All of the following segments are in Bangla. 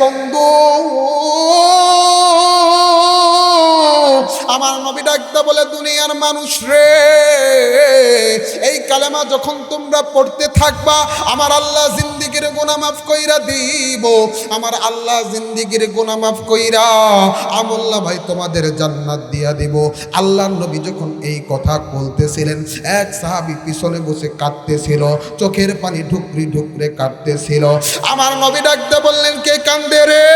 বন্ধু। আমার নবী ডাকতে বলে, দুনিয়ার মানুষ রে, এই কালেমা যখন তোমরা পড়তে থাকবা, আমার আল্লাহ জিন্দিগির গোনা মাফ কইরা দিব। আমার আল্লাহ জিন্দিগির গোনা মাফ কইরা আমল্লা ভাই তোমাদের জান্নাত দিয়া দিব। আল্লাহর নবী যখন এই কথা বলতেছিলেন, এক সাহাবী পিছনে বসে কাঁদতেছিল, চোখের পানি ঢুকরি ঢুকরে কাঁদতেছিল। আমার নবী ডাকতে বললেন, কে কান্দে রে?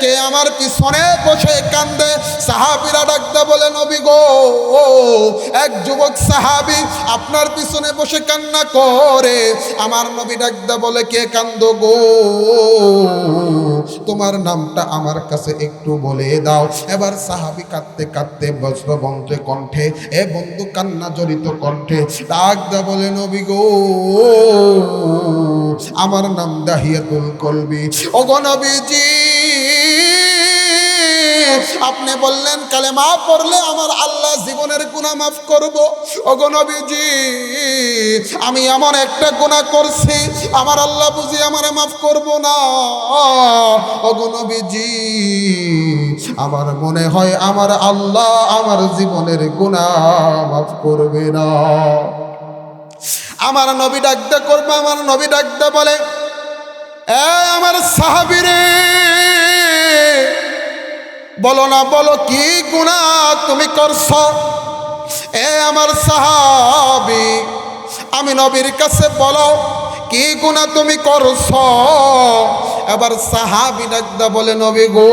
কে আমার পিছনে বসে কান্দে। সাহাবিরা ডাকতে বলে, নবী গো, এক যুবক সাহাবি আপনার পিছনে বসে কান্না করে। আমার নবী ডাকতে বলে, কে কান্দ গো? তোমার নামটা আমার কাছে একটু বলে দাও। এবার সাহাবি কাঁদতে কাঁদতে বজ্রবন্তে কণ্ঠে, এ বন্ধু কান্না জড়িত কণ্ঠে ডাকতে বলে, নবী গো, আমার নাম দাহিয়াতুল কলবি। ওগো নবীজি আপনি বললেন, কালেমা পড়লে আমার আল্লাহ জীবনের গুনাহ মাফ করব। ওগো নবীজি, আমি এমন একটা গুনাহ করছি, আমার আল্লাহ বুঝি আমার মাফ করব না। ওগো নবীজি, আমার মনে হয় আমার আল্লাহ আমার জীবনের গুনাহ মাফ করবে না। আমার নবী ডাকতে করবে, আমার নবী ডাকতে বলে আমার সাহাবিরে বলো না, বলো কি গুণা তুমি করছ? এ আমার সাহাবি, আমি নবীর কাছে বলো, কি গুণা তুমি করছ? এবার সাহাবি ডাকদা বলে, নবী গো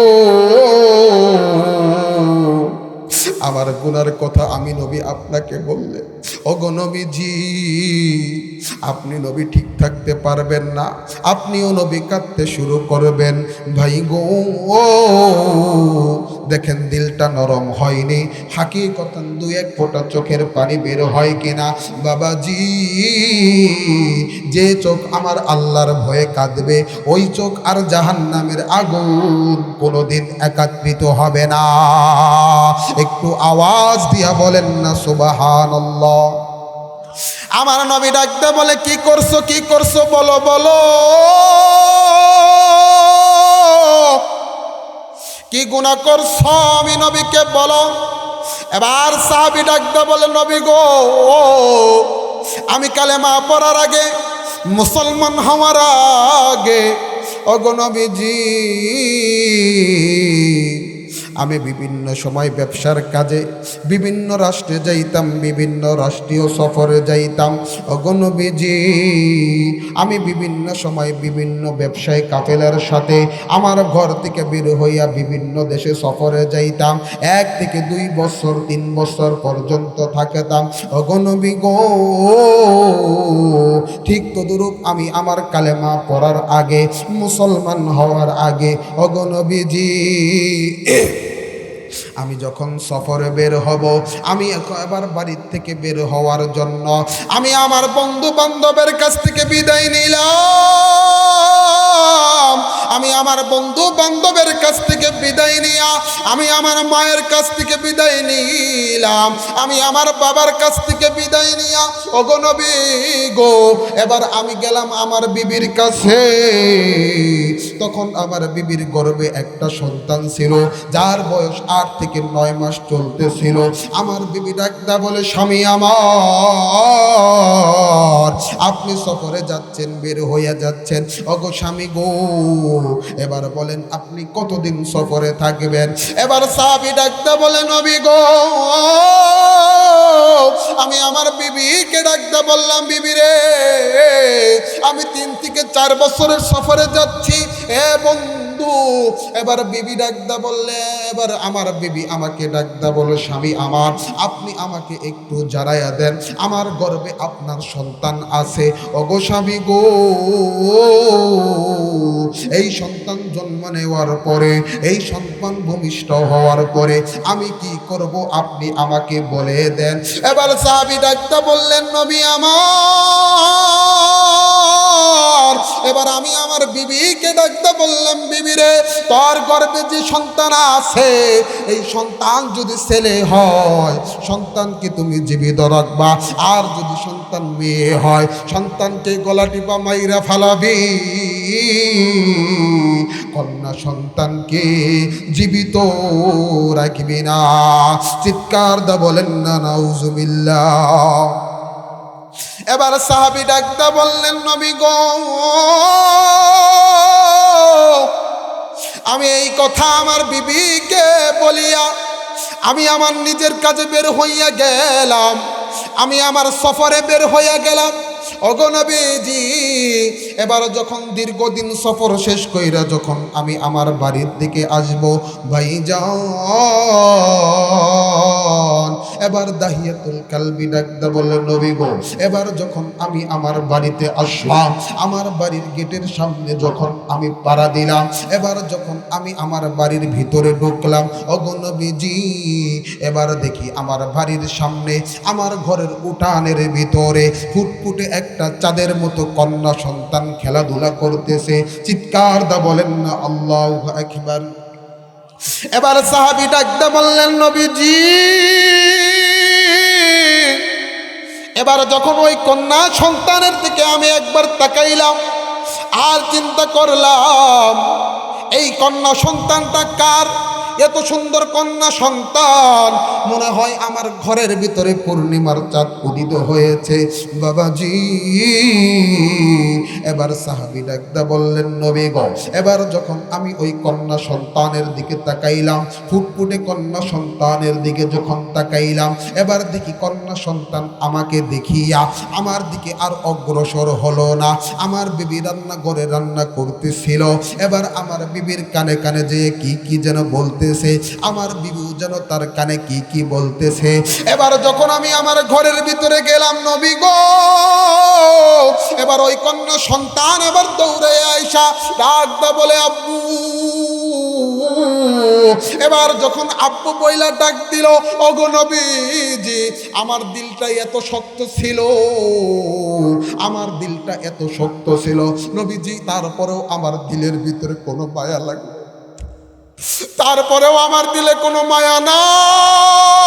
আমার গুনার কথা আমি নবী আপনাকে বললে, ওগো নবীজি, আপনি নবী ঠিক থাকতে পারবেন না। আপনিও নবী কাঁদতে শুরু করবেন। ভাই গো, দেখেন দিলটা নরম হয়নি। হাকিকতান দু এক ফোঁটা চোখের পানি বের হয় কিনা? বাবাজি, যে চোখ আমার আল্লাহর ভয়ে কাঁদবে, ওই চোখ আর জাহান্নামের আগুন কোনোদিন একাত্রিত হবে না। একটু আওয়াজ দিয়া বলেন না সুবাহান আমার নবী ডাকতে বলে, কি করছ কি করছ, বলো বলো। কি গুণা করছ আমি নবীকে, বলো। এবার সাহাবি ডাকতে বলে, নবী গো, আমি কালেমা পড়ার আগে, মুসলমান হওয়ার আগে অগো নবীজি আমি বিভিন্ন সময় ব্যবসার কাজে, বিভিন্ন রাষ্ট্রে যাইতাম, বিভিন্ন রাষ্ট্রীয় সফরে যাইতাম। অগণবীজি আমি বিভিন্ন সময় বিভিন্ন ব্যবসায়ী কাফেলার সাথে আমার ঘর থেকে বের হইয়া বিভিন্ন দেশে সফরে যাইতাম। এক থেকে দুই বছর, তিন বছর পর্যন্ত থাকতাম। অগণবী গো, ঠিক তদুরূপ আমি আমার কালেমা পড়ার আগে, মুসলমান হওয়ার আগে অগণবীজি আমি যখন সফরে বের হব, আমি এবার বাড়ির থেকে বের হওয়ার জন্য আমি আমার বন্ধু বান্ধবের কাছ থেকে বিদায় নিলাম। আমি আমার বন্ধু বান্ধবের কাছ থেকে বিদায় নিয়া, আমি আমার মায়ের কাছ থেকে বিদায় নিলাম। আমি আমার বাবার কাছ থেকে বিদায় নিয়া। অগনবী গো, এবার আমি গেলাম আমার বিবির কাছে। তখন আমার বিবির গর্বে একটা সন্তান ছিল, যার বয়স আট থেকে নয় মাস চলতেছিল। আমার বিবি ডাকদা বলে, স্বামী আমার, আপনি সফরে যাচ্ছেন, বের হইয়া যাচ্ছেন। অগো স্বামী গো। এবার বলেন, আপনি কতদিন সফরে থাকবেন? এবার সাহাবি ডাকতে বলে, নবী গো, আমি আমার বিবিকে ডাকতে বললাম, বিবি রে, আমি তিন থেকে চার বছরের সফরে যাচ্ছি। এ বন্ধু, এবার বিবি ডাকদা বললে, এবার আমার বিবি আমাকে ডাকদা বলে, স্বামী আমার। আপনি আমাকে একটু জানাইয়া দেন, আমার গর্বে আপনার সন্তান আছে। অগো স্বামী গো, এই সন্তান জন্ম নেওয়ার পরে, এই সন্তান ভূমিষ্ঠ হওয়ার পরে আমি কি করব আপনি আমাকে বলে দেন? এবার সাহাবি ডাক্তার বললেন, নবী আমার এবার আমি আমার বিবিকে ডাকতে বললাম বিবিরে তোর গর্ভে যে সন্তান আছে, এই সন্তান যদি ছেলে হয় সন্তানকে তুমি জীবিত রাখবা? আর যদি সন্তান মেয়ে হয়, সন্তানকে গলা টিপা মাইরা ফালাবি। কন্যা সন্তানকে জীবিত রাখবি না। চিৎকার দা বলেন, না নাউজুবিল্লাহ এবার সাহাবি ডাকতে বললেন, নবী গো, আমি এই কথা আমার বিবিকে বলিয়া, আমি আমার নিজের কাজে বের হইয়া গেলাম, আমি আমার সফরে বের হইয়া গেলাম। অগনবীজি এবার যখন দীর্ঘদিন সফর শেষ কইরা যখন আমি আমার বাড়ির দিকে আসব ভাই যান এবার দাহিয়াতুল কালবি ডাকদা বললেন নবী গো, এবার যখন আমি আমার বাড়িতে আসলাম, আমার বাড়ির গেটের সামনে যখন আমি পাড়া দিলাম, এবার যখন আমি আমার বাড়ির ভিতরে ঢুকলাম অগনবীজি এবার দেখি আমার বাড়ির সামনে, আমার ঘরের উঠানের ভিতরে ফুটফুটে একটা চাঁদের মতো কন্যা সন্তান খেলাধুলা করতেছে। চিৎকার দা বলেন না, আল্লাহ একবার এবার সাহাবি ডাকতে বললেন, নবীজি, এবার যখন ওই কন্যা সন্তানের দিকে আমি একবার তাকাইলাম আর চিন্তা করলাম, এই কন্যা সন্তানটা কার? এত সুন্দর কন্যা সন্তান। মনে হয় আমার ঘরের ভিতরে পূর্ণিমার চাঁদ উদিত হয়েছে। বাবাজি, এবার সাহাবি ডাকদা বললেন, নবী এবার যখন আমি ওই কন্যা সন্তানের দিকে তাকাইলাম, ফুটফুটে কন্যা সন্তানের দিকে যখন তাকাইলাম, এবার দেখি কন্যা সন্তান আমাকে দেখিয়া আমার দিকে আর অগ্রসর হলো না। আমার বিবি রান্না করে রান্না করতেছিল। এবার আমার বিবির কানে কানে যে কি কি যেন বলতেছে, আমার বিবু যেন তার কানে কি কি বলতেছে? এবার যখন আমি আমার ঘরের ভিতরে গেলাম, নবী গো! এবার ওই কন্যা সন্তান এবার দৌড়ে আইসা ডাক দা বলে, আব্বু! এবার যখন আব্বু বইলা ডাক দিল, ওগো নবীজি, আমার দিলটা এত শক্ত ছিল, আমার দিলটা এত শক্ত ছিল। নবীজি, তারপরেও আমার দিলের ভিতরে কোনো মায়া লাগে তারপরেও আমার দিলে কোনো মায়া নাই।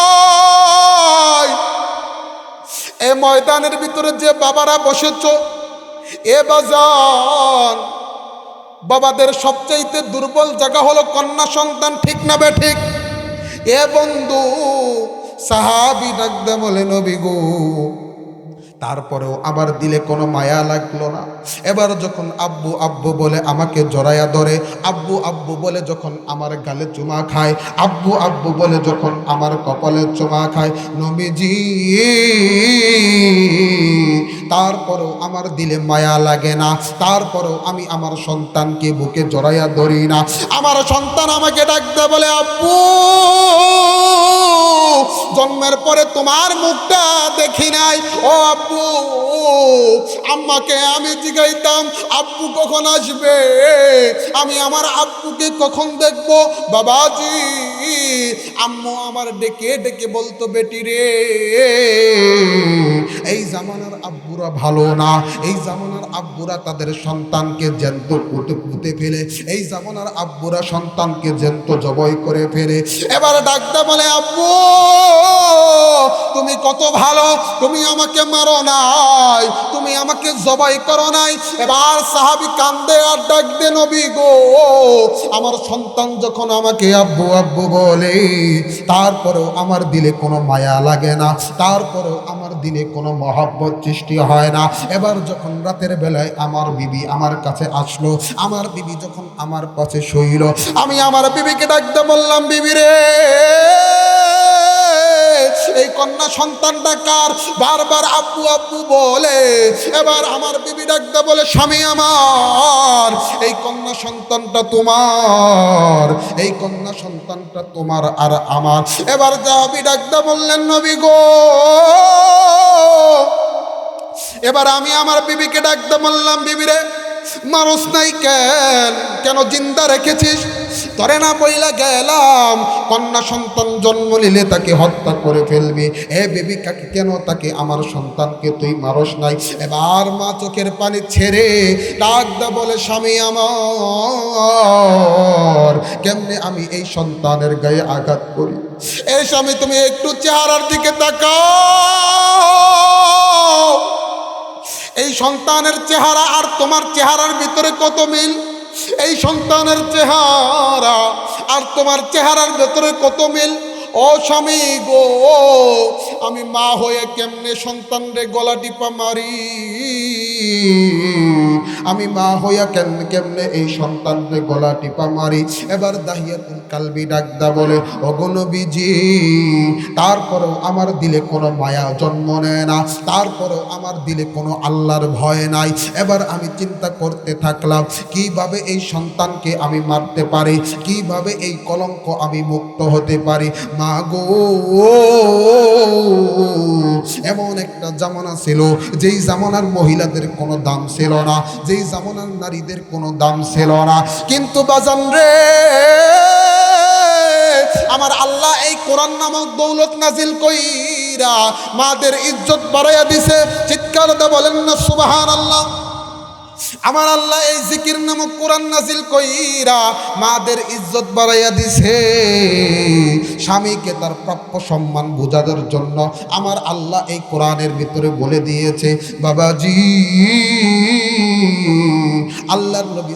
এ ময়দানের ভিতরে যে বাবারা বসেছ, এ বাজার, বাবাদের সবচাইতে দুর্বল জায়গা হলো কন্যা সন্তান, ঠিক না বে ঠিক? এ বন্ধু, সাহাবি ডাকদে বলে, নবী গো তারপরেও আমার দিলে কোনো মায়া লাগল না। এবার যখন আব্বু আব্বু বলে আমাকে জড়াইয়া ধরে, আব্বু আব্বু বলে যখন আমার গালে চুমা খায়, আব্বু আব্বু বলে যখন আমার কপালে চুমা খায়, নবীজি, তারপরেও আমার দিলে মায়া লাগে না। তারপরেও আমি আমার সন্তানকে বুকে জড়াইয়া ধরি না। আমার সন্তান আমাকে ডাকতে বলে, আব্বু! জন্মের পরে তোমার মুখটা দেখি নাই। ও আব্বু, আম্মাকে আমি জিগাইতাম, আব্বু কখন আসবে? আমি আমার আব্বুকে কখন দেখব? বাবাজি, আম্মু আমার ডেকে ডেকে বলতো, বেটি রে, এই জামানার আব্বুরা ভালো না। এই জামানার আব্বুরা তাদের সন্তানকে জ্যান্ত পুঁতে পুঁতে ফেলে। এই জামানার আব্বুরা সন্তানকে জ্যান্ত জবই করে ফেলে। এবার ডাকতে বলে, আব্বু, তুমি কত ভালো, তুমি আমাকে মারো নাই, তুমি আমাকে জবাই করো নাই। এবার সাহাবি কান্দে আর ডাক দে, নবী গো, আমার সন্তান যখন আমাকে আব্বু আব্বু বলে, তারপরেও আমার দিলে কোনো মায়া লাগে না, তারপরেও আমার দিলে কোনো মহাব্বত সৃষ্টি না। এবার যখন রাতের বেলায় আমার বিবি আমার কাছে আসলো, আমার বিবি যখন আমার পাশে শুইল, আমি আমার বিবিকে ডাকতে বললাম, বিবি রে, এই কন্যা সন্তানটা কার? বারবার আব্বু আব্বু বলে। এবার আমার বিবি ডাকতে বলে, স্বামী আমার, এই কন্যা সন্তানটা তোমার, এই কন্যা সন্তানটা তোমার আর আমার। এবার যাবি ডাকতে বললেন, নবী গো এবার আমি আমার বিবিকে ডাকতে বললাম, বিবিরে, মানুষ নাই কেন? কেন জিন্দা রেখেছিস? ধরে না বইলা গেলাম, কন্যা সন্তান জন্ম নিলে তাকে হত্যা করে ফেলবি। এ বেবি কাকে কেন তাকে? আমার সন্তানকে তুই মারস নাই। এবার মা চোখের পানি ছেড়ে ডাক দা বলে, স্বামী আমার, কেমনে আমি এই সন্তানের গায়ে আঘাত করি? এই স্বামী, তুমি একটু চেহারার দিকে তাকাও। এই সন্তানের চেহারা আর তোমার চেহারার ভিতরে কত মিল? এই সন্তানের চেহারা আর তোমার চেহারার ভেতরে কত মিল? ও স্বামী গো, আমি মা হয়ে কেমনে সন্তানরে গলা টিপা মারি? আমি মা হইয়া কেমনে কেমনে এই সন্তানরে গলা টিপা মারি? এবার দাহিয়াতুল কালবি ডাকদা বলে অগণবিজি তারপরেও আমার দিলে কোনো মায়া জন্ম নেয় না, তারপরেও আমার দিলে কোনো আল্লাহর ভয় নাই। এবার আমি চিন্তা করতে থাকলাম, কীভাবে এই সন্তানকে আমি মারতে পারি? কীভাবে এই কলঙ্ক আমি মুক্ত হতে পারি? মা গো, এমন একটা জামানা ছিল, যেই জামানার মহিলাদের কোনো দাম ছিল না, যেই জামানার নারীদের কোনো দাম ছিল না। কিন্তু বাজান রে, আমার আল্লাহ এই কোরআন নামক দৌলত নাজিল কইরা মাদের ইজ্জত বাড়াইয়া দিছে। চিৎকার বলেন না সুবাহান আল্লাহ আমার আল্লাহ এই জিকির নামক কোরআন নাজিল কইরা মাদের ইজ্জত বাড়াইয়া দিছে। স্বামীকে তার প্রাপ্য সম্মান বোঝানোর জন্য আমার আল্লাহ এই কোরআনের ভিতরে বলে দিয়েছে, বাবাজি, আল্লাহর নবী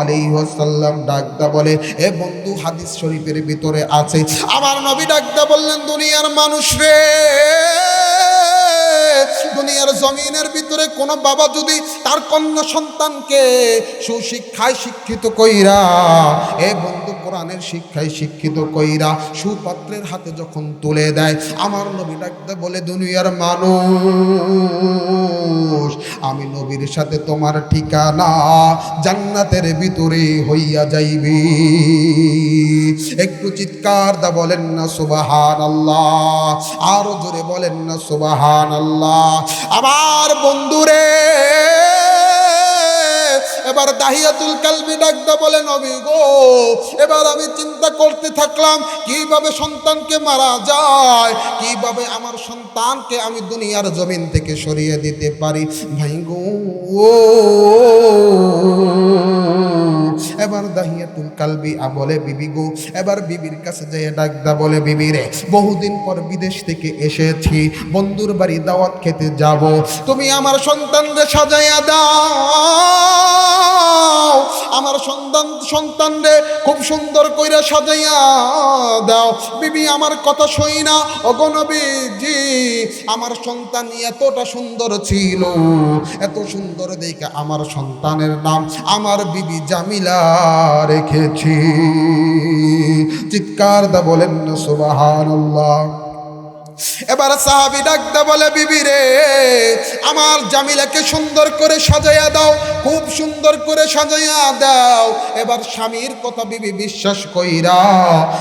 আলাইহি ওয়াসাল্লাম ডাকদা বলে, এ বন্ধু, হাদিস শরীফের ভিতরে আছে। আমার নবী ডাকদা বললেন, দুনিয়ার মানুষ রে। দুনিয়ার জমিনের ভিতরে কোনো বাবা যদি তার কন্যা সন্তানকে সুশিক্ষায় শিক্ষিত কইরা, এ বন্ধু কোরআনের শিক্ষায় শিক্ষিত কইরা সুপাত্রের হাতে যখন তুলে দেয়, আমার নবী ডাকতে বলে, দুনিয়ার মানুষ, আমি নবীর সাথে তোমার ঠিকানা জান্নাতের ভিতরে হইয়া যাইবে। একটু চিৎকার দা বলেন না সুবাহান আল্লাহ আরও জোরে বলেন না সুবাহান আল্লাহ আমার বন্ধুরে, এবার দাহিয়াতুল কালবি ডাকতে বলে, নবী গো, এবার আমি চিন্তা করতে থাকলাম, কীভাবে সন্তানকে মারা যায়, কীভাবে আমার সন্তানকে আমি দুনিয়ার জমিন থেকে সরিয়ে দিতে পারি? ভাই গো এবার দাহিয়াতুল কালবি আ বলে বিবি গো, এবার বিবির কাছে যেয়ে ডাকদা বলে বিবি রে বহুদিন পর বিদেশ থেকে এসেছি, বন্ধুর বাড়ি দাওয়াত খেতে যাব। তুমি আমার সন্তানরে সাজাইয়া দাও, আমার সন্তান, সন্তানরে খুব সুন্দর কইরা সাজাইয়া দাও। বিবি, আমার কথা সই না। অগণবীজি আমার সন্তান এতটা সুন্দর ছিল, এত সুন্দর দেখে আমার সন্তানের নাম, আমার বিবি জামিলা রেখেছি। চিৎকার দা বলেন না, সুবহানাল্লাহ। এবার সাহাবি ডাকতে বলে, বিবি রে, আমার জামিলাকে সুন্দর করে সাজাইয়া দাও, খুব সুন্দর করে সাজাইয়া দাও। এবার স্বামীর কথা বিবি বিশ্বাস কইরা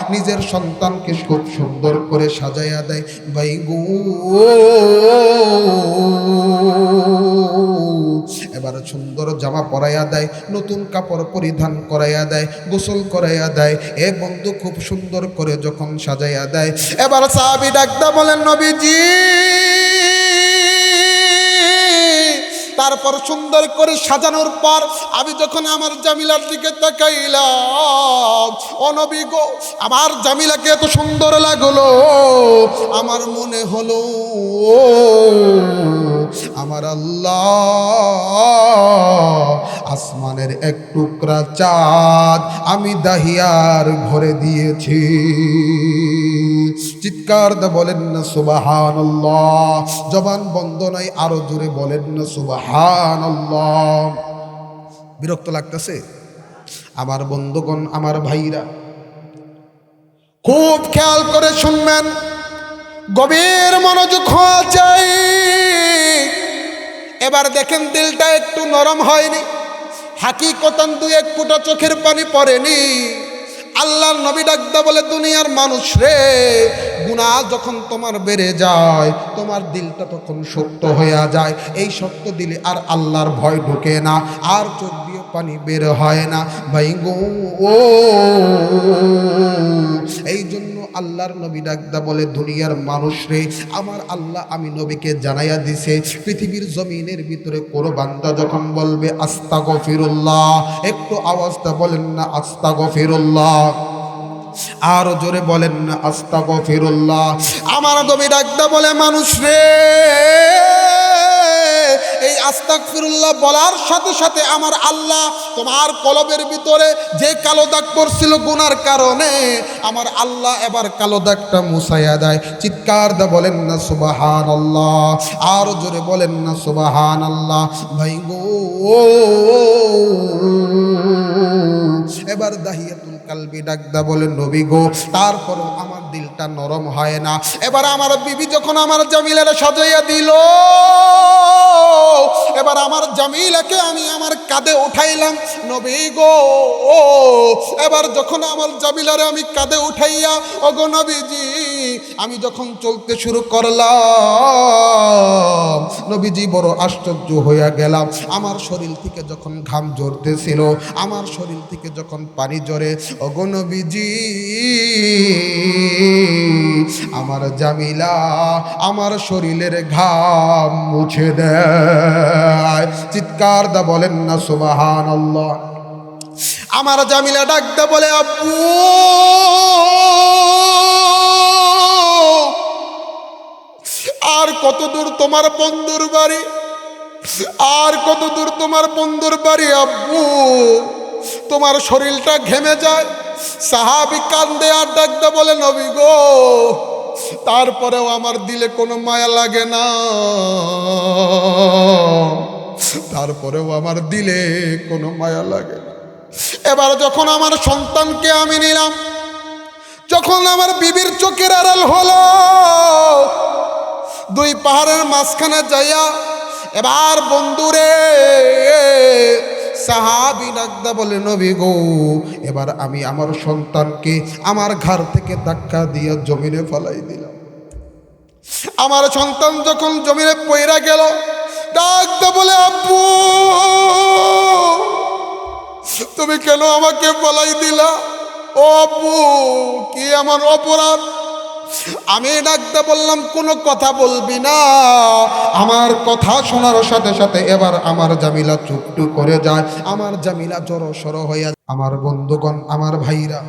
নিজের সন্তানকে খুব সুন্দর করে সাজাইয়া দেয়। ভাই গো। এবার সুন্দর জামা পরাইয়া দেয়, নতুন কাপড় পরিধান করাইয়া দেয়, গোসল করাইয়া দেয়, এ বন্ধু খুব সুন্দর করে যখন সাজাইয়া দেয়। এবার সাহাবি ডাকদা বলেন, নবীজি, তারপর সুন্দর করে সাজানোর পর আমি যখন আমার জামিলার দিকে তাকাইলাম অনবী গো, আমার জামিলাকে এত সুন্দর লাগল, আমার মনে হলো আমার আল্লাহ আসমানের এক টুকরা চাঁদ আমি দাহিয়ার ঘরে দিয়েছি। চিৎকার দা বলেন না সুবাহান জবান বন্ধ নাই, আরও জোরে বলেন না সুবাহান বিরক্ত লাগতেছে? আমার বন্ধুগণ, আমার ভাইরা, খুব খেয়াল করে শুনবেন। গভীর মনোযোগ হওয়া চাই এবার দেখেন দিলটা একটু নরম হয়নি। হাকি হাকিকতান দুই এক ফুটা চোখের পানি পড়েনি। আল্লাহর নবী ডাকদা বলে, দুনিয়ার মানুষ রে, গুনাহ যখন তোমার বেড়ে যায়, তোমার দিলটা তখন শক্ত হয়ে যায়। এই শক্ত দিলে আর আল্লাহর ভয় ঢোকে না, আর চোখ দিয়ে পানি বের হয় না। ভাই গো, ও, এই জন্য আল্লাহর নবী ডাকদা বলে, দুনিয়ার মানুষ রে, আমার আল্লাহ আমি নবীকে জানাইয়া দিছে, পৃথিবীর জমিনের ভিতরে কোনো বান্দা যখন বলবে আস্তা গফিরুল্লাহ একটু আওয়াজটা বলেন না আস্তা গফিরুল্লাহ আরও জোরে বলেন না আস্তা গফিরুল্লাহ আমার নবী ডাকদা বলে, মানুষ রে এই আস্তাক ফিরুল্লাহ বলার সাথে সাথে আমার আল্লাহ তোমার কলবের ভিতরে যে কালো দাগ পড়ছিল গুনার কারণে আমার আল্লাহ এবার কালো দাগটা মুছাইয়া দেয়। চিৎকার দা বলেন না সুবাহান আল্লাহ আর জোরে বলেন না সুবাহান আল্লাহ ভাই গো, এবার দাহিয়াতুল কালবি ডাকদা বলেন, নবী গো, তারপরও আমার দিলটা নরম হয় না। এবার আমার বিবি যখন আমার জামিলারা সাজাইয়া দিল, এবার আমার জামিলাকে আমি আমার কাঁধে উঠাইলাম, নবী গো, এবার যখন আমার জামিলারে আমি কাঁধে উঠাইয়া, ওগো নবীজি, আমি যখন চলতে শুরু করলাম, নবীজি বড় আশ্চর্য হইয়া গেলাম। আমার শরীর থেকে যখন ঘাম ঝরতেছিল, আমার শরীর থেকে যখন পানি ঝরে, ওগো নবীজি আমার জামিলা আমার শরীরের ঘাম মুছে দেয়। চিৎকার দা বলেন না সুবাহান আমার জামিলা ডাকতে বলে, আব্বু! আর কত দূর তোমার বন্ধুর বাড়ি? আর কত দূর তোমার বন্ধুর বাড়ি, আব্বু? তোমার শরীরটা ঘেমে যায়। সাহাবি কান্দে আর ডাকতে বলে, নবী গো, তারপরেও আমার দিলে কোনো মায়া লাগে না। তারপরেও আমার দিলে কোনো মায়া লাগে না। এবার যখন আমার সন্তানকে আমি নিলাম, যখন আমার বিবির চোখের আড়াল হলো, দুই পাহাড়ের মাঝখানে যাইয়া এবার বন্ধুরে সাহাবি ডাকদা বলে, নবী গো, এবার আমি আমার সন্তানকে আমার ঘর থেকে ধাক্কা দিয়ে জমিনে ফলাই দিলাম। আমার সন্তান যখন জমিনে পয়রা গেল ডাকদা বলে, আব্বু, তুমি কেন আমাকে ফলাই দিলা? ও আব্বু, কি আমার অপরাধ? আমি ডাকতে বললাম, কোনো কথা বলবি না। আমার কথা শোনার সাথে সাথে এবার আমার জামিলা চুপটু করে যায়। আমার জামিলা জড়ো সড়ো হইয়া আমার বন্ধুগণ, আমার ভাইরা,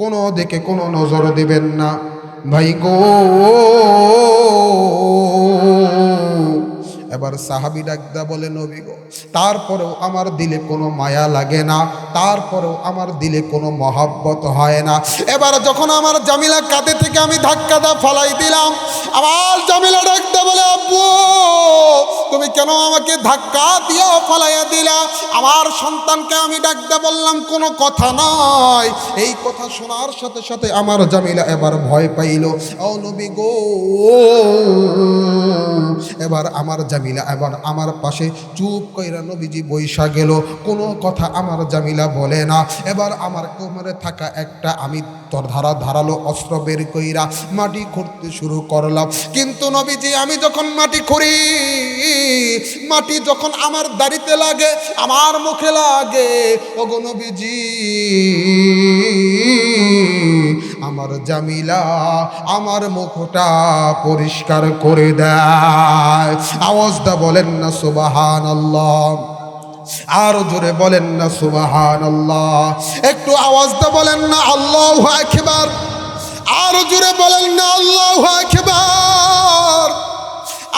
কোনো দিকে কোনো নজর দিবেন না। ভাই গো এবার সাহাবি ডাকদা বলে, নবী গো, তারপরেও আমার দিলে কোনো মায়া লাগে না, তারপরেও আমার দিলে কোনো মহাব্বত হয় না। এবার যখন আমার জামিলা কাঁধে থেকে আমি ধাক্কা দা ফলাই দিলাম, আমার জামিলা ডাকদা বলে, আব্বু, তুমি কেন আমাকে ধাক্কা দিয়া ফলাইয়া দিলা? আমার সন্তানকে আমি ডাকতে বললাম, কোনো কথা নয় এই কথা শোনার সাথে সাথে আমার জামিলা এবার ভয় পাইল, ও নবী গো, এবার আমার এবার আমার পাশে চুপ কইরা নবীজি বৈশা গেল। কোনো কথা আমার জামিলা বলে না। এবার আমার কোমরে থাকা একটা আমি ধারা ধারালো অস্ত্র বের কইরা মাটি খুঁড়তে শুরু করলাম। কিন্তু নবীজি, আমি যখন মাটি খুঁড়ি, মাটি যখন আমার দাড়িতে লাগে, আমার মুখে লাগে, ওগো নবীজি আমার জামিলা আমার মুখটা পরিষ্কার করে দেয়। আওয়াজটা বলেন না সুবাহান আল্লাহ আরও জোরে বলেন না সুবাহান আল্লাহ একটু আওয়াজটা বলেন না আল্লাহ একবার আরও জোরে বলেন না আল্লাহ একবার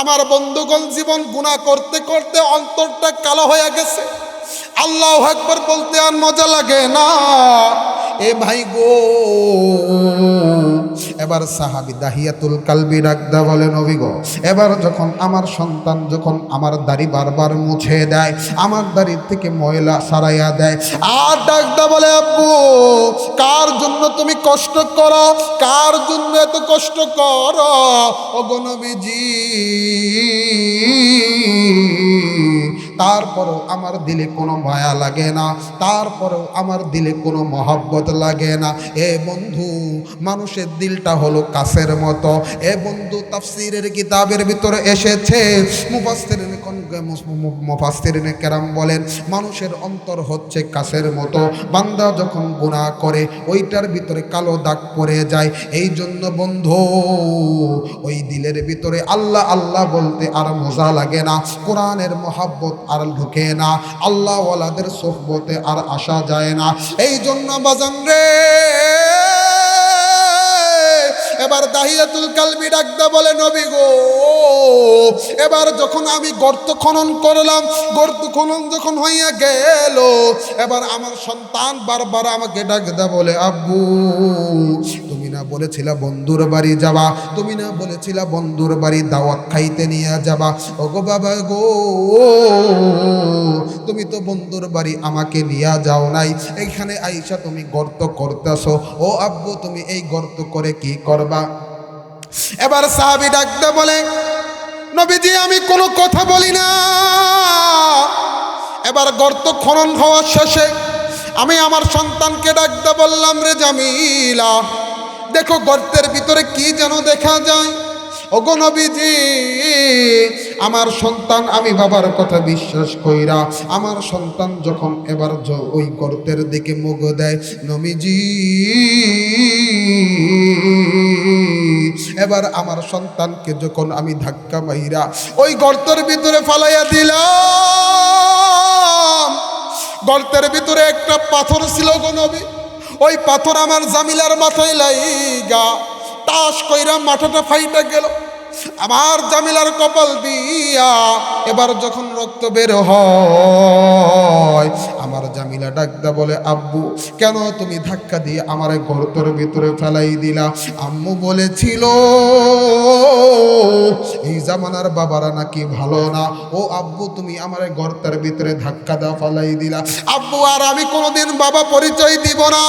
আমার বন্ধুগণ জীবন গুণা করতে করতে অন্তরটা কালো হয়ে গেছে। আল্লাহ একবার বলতে আর মজা লাগে না। এ ভাই গো। এবার সাহাবি দাহিয়াতুল কালবি ডাকদা বলে, নবী গো, এবার যখন আমার সন্তান যখন আমার দাড়ি বারবার মুছে দেয়, আমার দাড়ির থেকে ময়লা সারাইয়া দেয়, আর ডাকদা বলে, আব্বু, কার জন্য তুমি কষ্ট করো? কার জন্য এত কষ্ট করো? ও গণবিজি তারপরেও আমার দিলে কোনো মায়া লাগে না, তারপরেও আমার দিলে কোনো মহব্বত লাগে না। এ বন্ধু, মানুষের দিলটা হলো কাছের মতো। এ বন্ধু, তাফসিরের কিতাবের ভিতরে এসেছে। কেরাম বলেন, মানুষের অন্তর হচ্ছে কাছের মতো। বান্দা যখন গুনাহ করে, ওইটার ভিতরে কালো দাগ পড়ে যায়। এই জন্য বন্ধু, ওই দিলের ভিতরে আল্লাহ আল্লাহ বলতে আর মজা লাগে না। কোরআনের মহাব্বত আর ঢুকে না। আল্লাহ ওয়ালাদের সোহবতে আর আসা যায় না। এই জন্য বাজান রে, এবার দাহিয়াতুল কালবি ডাকদা বলে, নবী গো, এবার যখন আমি গর্ত খনন করলাম, গর্ত খনন যখন হইয়া গেল, এবার আমার সন্তান বারবার আমাকে ডাকদা বলে, আব্বু, তুমি না বলেছিলা বন্ধুর বাড়ি যাবা, তুমি না বলেছিলা বন্ধুর বাড়ি দাওয়াত খাইতে নিয়ে যাবা। ওগো বাবা গো তুমি তো বন্ধুর বাড়ি আমাকে নিয়ে যাও নাই। এখানে আইসা তুমি গর্ত করতেছো। ও আব্বু, তুমি এই গর্ত করে কি করবা? এবার সাহাবি ডাকতে বলে, নবীজি, আমি কোনো কথা বলি না। এবার গর্ত খনন হওয়ার শেষে আমি আমার সন্তানকে ডাকতে বললাম, রে জামিলা, দেখো গর্তের ভিতরে কি যেন দেখা যায়। নবীজি, আমার সন্তান আমি বাবার কথা বিশ্বাস কইরা, আমার সন্তান যখন এবার ওই গর্তের দিকে মুখ দেয়, নবীজি, এবার আমার সন্তানকে যখন আমি ধাক্কা মাইরা ওই গর্তের ভিতরে ফালাইয়া দিলাম, গর্তের ভিতরে একটা পাথর ছিল গো নবী, ওই পাথর আমার জামিলার মাথায় লাইগা তাস কইরা মাথাটা ফাইটা গেল। আমার জামিলার কপাল দিয়া এবার যখন রক্ত বের হয় আমার জামিলা ডাকদা বলে, আব্বু, কেন তুমি ধাক্কা দিয়ে আমার গর্তর ভিতরে ফেলাই দিলা? আম্মু বলেছিল, এই জামানার বাবারা নাকি ভালো না। ও আব্বু, তুমি আমার গর্তের ভিতরে ধাক্কা দাও, ফেলাই দিলা। আব্বু, আর আমি কোনোদিন বাবা পরিচয় দিব না।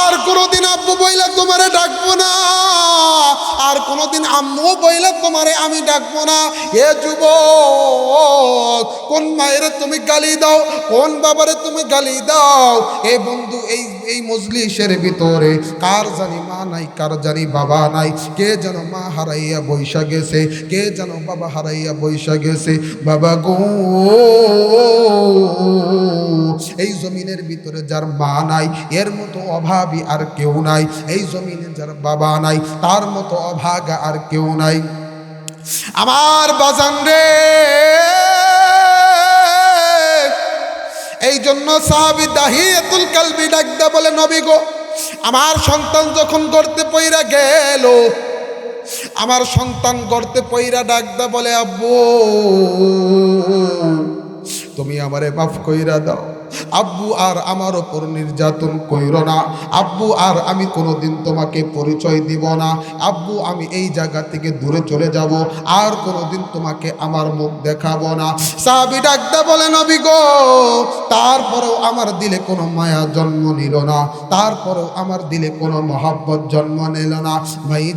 আর কোনোদিন আব্বু বইলা তোমারে ডাকবো না। আর কোনোদিন আম্মু বইলা তোমারে আমি ডাকবো না। এ যুবক, কোন মায়ের তুমি গালি দাও? কোন বাবারে তুমি গালি দাও। এ বন্ধু, এই এই মজলিসের ভিতরে কার জানি মা নাই, কার জানি বাবা নাই? কে যেন মা হারাইয়া বৈশা গেছে, কে যেন বাবা হারাইয়া বৈশা গেছে? বাবা গো, এই জমিনের ভিতরে যার মা নাই, এর মতো অভাবী আর কেউ নাই। এই জমিনে যার বাবা নাই, তার মতো অভাগা আর কেউ নাই। আমার বাজান রে এই জন্য সাহাবি দাহিয়াতুল কালবি ডাকদা বলে, নবী গো, আমার সন্তান যখন গড়তে পইরা গেল, আমার সন্তান গড়তে পইরা ডাকদা বলে, আব্বু তুমি আমারে মাফ কইরা দাও। আব্বু আর আমার ওপর নির্যাতন কইর না। আব্বু আর আমি কোনোদিন তোমাকে পরিচয় দিব না। আব্বু, আমি এই জায়গা থেকে দূরে চলে যাব। আর কোনোদিন তোমাকে আমার মুখ দেখাবো না। সাহাবি ডাকতে বলে, নবী গো, তারপরেও আমার দিলে কোনো মায়া জন্ম নিল না। তারপরেও আমার দিলে কোনো মহাব্বত জন্ম নিল না। ভাই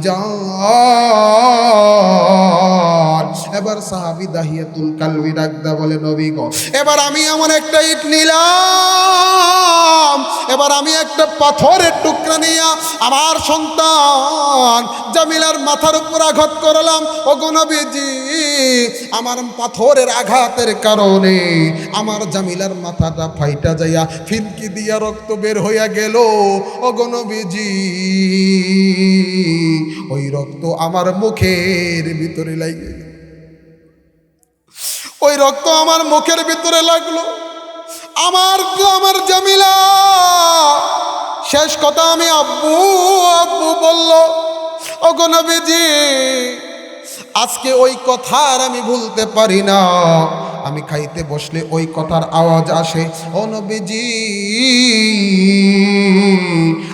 যান এবার সাহাবি দাহিয়াতুল কালবি ডাকদা বলে, নবী এবার আমি এমন একটা ইট নিলাম। এবার আমি একটা পাথরের টুকরা নিয়ে আমার সন্তান জামিলার মাথার উপর আঘাত করলাম। ও গণবিজি আমার পাথরের আঘাতের কারণে আমার জামিলার মাথাটা ফাইটা যাইয়া ফিনকি দিয়া রক্ত বের হইয়া গেল। ও গণবিজি ওই রক্ত আমার মুখের ভিতরে লাগে ওই রক্ত আমার মুখের ভিতরে লাগল। আমার আমার জামিলা। শেষ কথা আমি আব্বু আব্বু বলল, ওগো নবীজি, আজকে ওই কথা আর আমি ভুলতে পারি না। আমি খাইতে বসলে ওই কথার আওয়াজ আসে, ও নবীজি,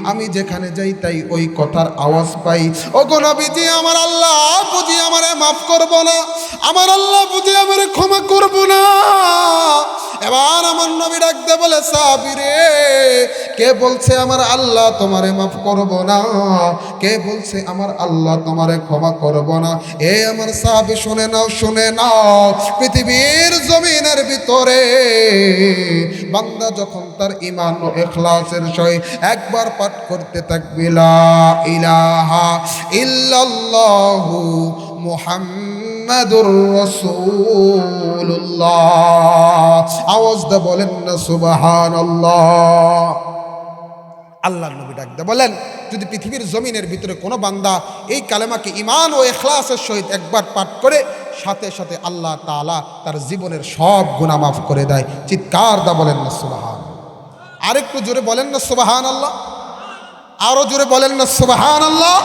আমি যেখানে যাই তাই ওই কথার আওয়াজ পাই। ও গো নবীজি, আমার আল্লাহ বুঝি আমারে মাফ করব না, আমার আল্লাহ বুঝি আমারে ক্ষমা করব না। এবার আমার নবী ডাকতে বলে, সাবিরে, কে বলছে আমার আল্লাহ তোমারে মাফ করব না? কে বলছে আমার আল্লাহ তোমারে ক্ষমা করব না? এ আমার সাহাবি, শুনে নাও শুনে নাও, পৃথিবীর জমিনের ভিতরে। বান্দা যখন তার ইমান ও এখলাসের সহিত একবার পাঠ করতে থাকবে, লা ইলাহা ইল্লাল্লাহু মুহাম্মাদুর রাসূলুল্লাহ। আওয়াজ দা বলেন না, সুবহানাল্লাহ। আল্লাহর নবী ডাকতে বলেন, যদি পৃথিবীর জমিনের ভিতরে কোনো বান্দা এই কালেমাকে ইমান ও এখলাসের সহিত একবার পাঠ করে সাথে সাথে আল্লাহ তালা তার জীবনের সব গুণা মাফ করে দেয়। চিৎকার দা বলেন না সুবাহান আরেকটু জোরে বলেন না সুবাহান আল্লাহ আরও জোরে বলেন না সুবাহান আল্লাহ